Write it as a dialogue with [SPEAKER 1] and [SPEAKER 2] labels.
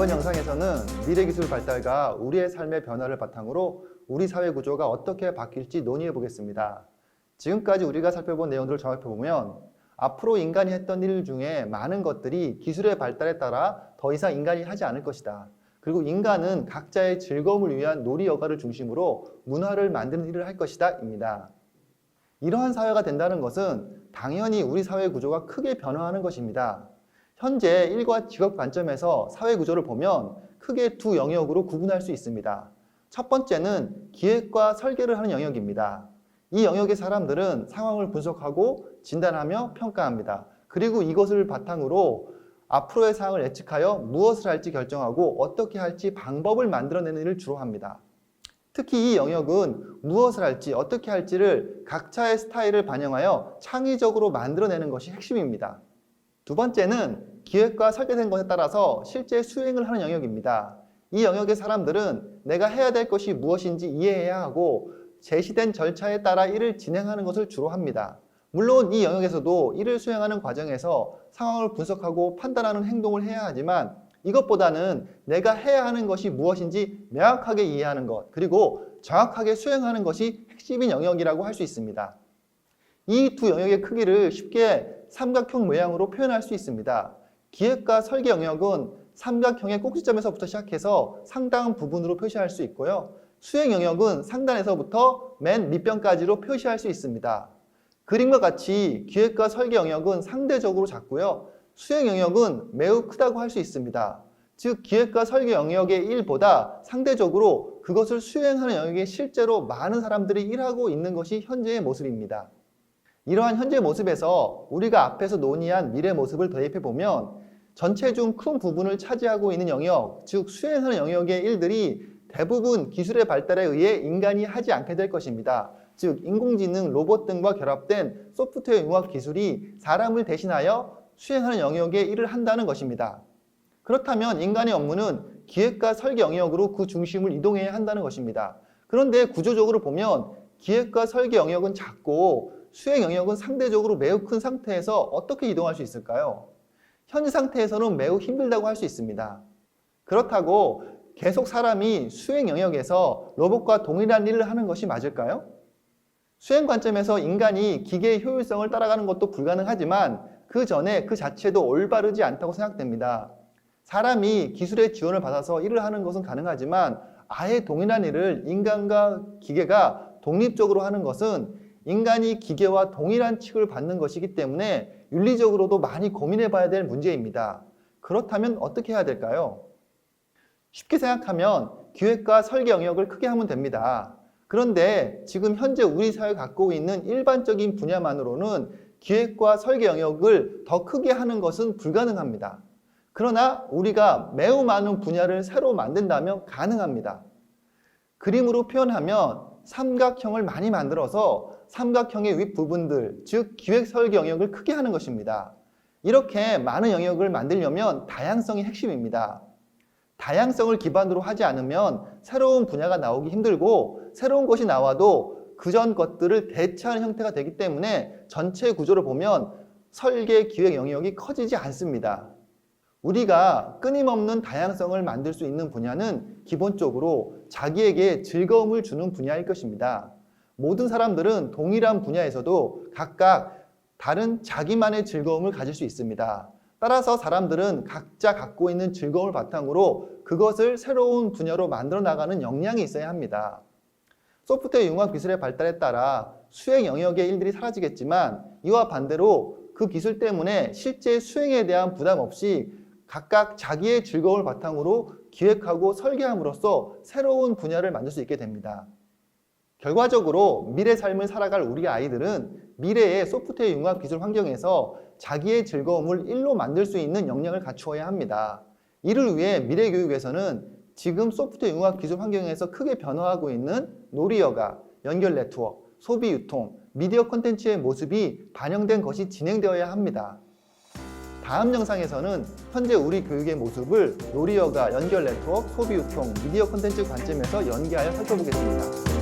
[SPEAKER 1] 이번 영상에서는 미래기술 발달과 우리의 삶의 변화를 바탕으로 우리 사회 구조가 어떻게 바뀔지 논의해 보겠습니다. 지금까지 우리가 살펴본 내용들을 종합해 보면 앞으로 인간이 했던 일 중에 많은 것들이 기술의 발달에 따라 더 이상 인간이 하지 않을 것이다. 그리고 인간은 각자의 즐거움을 위한 놀이 여가를 중심으로 문화를 만드는 일을 할 것이다. 입니다. 이러한 사회가 된다는 것은 당연히 우리 사회 구조가 크게 변화하는 것입니다. 현재 일과 직업 관점에서 사회 구조를 보면 크게 두 영역으로 구분할 수 있습니다. 첫 번째는 기획과 설계를 하는 영역입니다. 이 영역의 사람들은 상황을 분석하고 진단하며 평가합니다. 그리고 이것을 바탕으로 앞으로의 상황을 예측하여 무엇을 할지 결정하고 어떻게 할지 방법을 만들어내는 일을 주로 합니다. 특히 이 영역은 무엇을 할지 어떻게 할지를 각자의 스타일을 반영하여 창의적으로 만들어내는 것이 핵심입니다. 두 번째는 기획과 설계된 것에 따라서 실제 수행을 하는 영역입니다. 이 영역의 사람들은 내가 해야 될 것이 무엇인지 이해해야 하고 제시된 절차에 따라 일을 진행하는 것을 주로 합니다. 물론 이 영역에서도 일을 수행하는 과정에서 상황을 분석하고 판단하는 행동을 해야 하지만 이것보다는 내가 해야 하는 것이 무엇인지 명확하게 이해하는 것, 그리고 정확하게 수행하는 것이 핵심인 영역이라고 할 수 있습니다. 이 두 영역의 크기를 쉽게 삼각형 모양으로 표현할 수 있습니다. 기획과 설계 영역은 삼각형의 꼭지점에서부터 시작해서 상당 부분으로 표시할 수 있고요. 수행 영역은 상단에서부터 맨 밑변까지로 표시할 수 있습니다. 그림과 같이 기획과 설계 영역은 상대적으로 작고요. 수행 영역은 매우 크다고 할 수 있습니다. 즉 기획과 설계 영역의 일보다 상대적으로 그것을 수행하는 영역에 실제로 많은 사람들이 일하고 있는 것이 현재의 모습입니다. 이러한 현재 모습에서 우리가 앞에서 논의한 미래 모습을 대입해 보면 전체 중 큰 부분을 차지하고 있는 영역, 즉 수행하는 영역의 일들이 대부분 기술의 발달에 의해 인간이 하지 않게 될 것입니다. 즉 인공지능, 로봇 등과 결합된 소프트웨어 융합 기술이 사람을 대신하여 수행하는 영역의 일을 한다는 것입니다. 그렇다면 인간의 업무는 기획과 설계 영역으로 그 중심을 이동해야 한다는 것입니다. 그런데 구조적으로 보면 기획과 설계 영역은 작고 수행 영역은 상대적으로 매우 큰 상태에서 어떻게 이동할 수 있을까요? 현재 상태에서는 매우 힘들다고 할 수 있습니다. 그렇다고 계속 사람이 수행 영역에서 로봇과 동일한 일을 하는 것이 맞을까요? 수행 관점에서 인간이 기계의 효율성을 따라가는 것도 불가능하지만 그 전에 그 자체도 올바르지 않다고 생각됩니다. 사람이 기술의 지원을 받아서 일을 하는 것은 가능하지만 아예 동일한 일을 인간과 기계가 독립적으로 하는 것은 인간이 기계와 동일한 취급을 받는 것이기 때문에 윤리적으로도 많이 고민해 봐야 될 문제입니다. 그렇다면 어떻게 해야 될까요? 쉽게 생각하면 기획과 설계 영역을 크게 하면 됩니다. 그런데 지금 현재 우리 사회가 갖고 있는 일반적인 분야만으로는 기획과 설계 영역을 더 크게 하는 것은 불가능합니다. 그러나 우리가 매우 많은 분야를 새로 만든다면 가능합니다. 그림으로 표현하면 삼각형을 많이 만들어서 삼각형의 윗부분들, 즉 기획 설계 영역을 크게 하는 것입니다. 이렇게 많은 영역을 만들려면 다양성이 핵심입니다. 다양성을 기반으로 하지 않으면 새로운 분야가 나오기 힘들고 새로운 것이 나와도 그전 것들을 대체하는 형태가 되기 때문에 전체 구조를 보면 설계 기획 영역이 커지지 않습니다. 우리가 끊임없는 다양성을 만들 수 있는 분야는 기본적으로 자기에게 즐거움을 주는 분야일 것입니다. 모든 사람들은 동일한 분야에서도 각각 다른 자기만의 즐거움을 가질 수 있습니다. 따라서 사람들은 각자 갖고 있는 즐거움을 바탕으로 그것을 새로운 분야로 만들어 나가는 역량이 있어야 합니다. 소프트웨어 융합 기술의 발달에 따라 수행 영역의 일들이 사라지겠지만 이와 반대로 그 기술 때문에 실제 수행에 대한 부담 없이 각각 자기의 즐거움을 바탕으로 기획하고 설계함으로써 새로운 분야를 만들 수 있게 됩니다. 결과적으로 미래 삶을 살아갈 우리 아이들은 미래의 소프트웨어 융합 기술 환경에서 자기의 즐거움을 일로 만들 수 있는 역량을 갖추어야 합니다. 이를 위해 미래 교육에서는 지금 소프트웨어 융합 기술 환경에서 크게 변화하고 있는 놀이여가, 연결 네트워크, 소비 유통, 미디어 콘텐츠의 모습이 반영된 것이 진행되어야 합니다. 다음 영상에서는 현재 우리 교육의 모습을 놀이여가, 연결 네트워크, 소비 유통, 미디어 콘텐츠 관점에서 연계하여 살펴보겠습니다.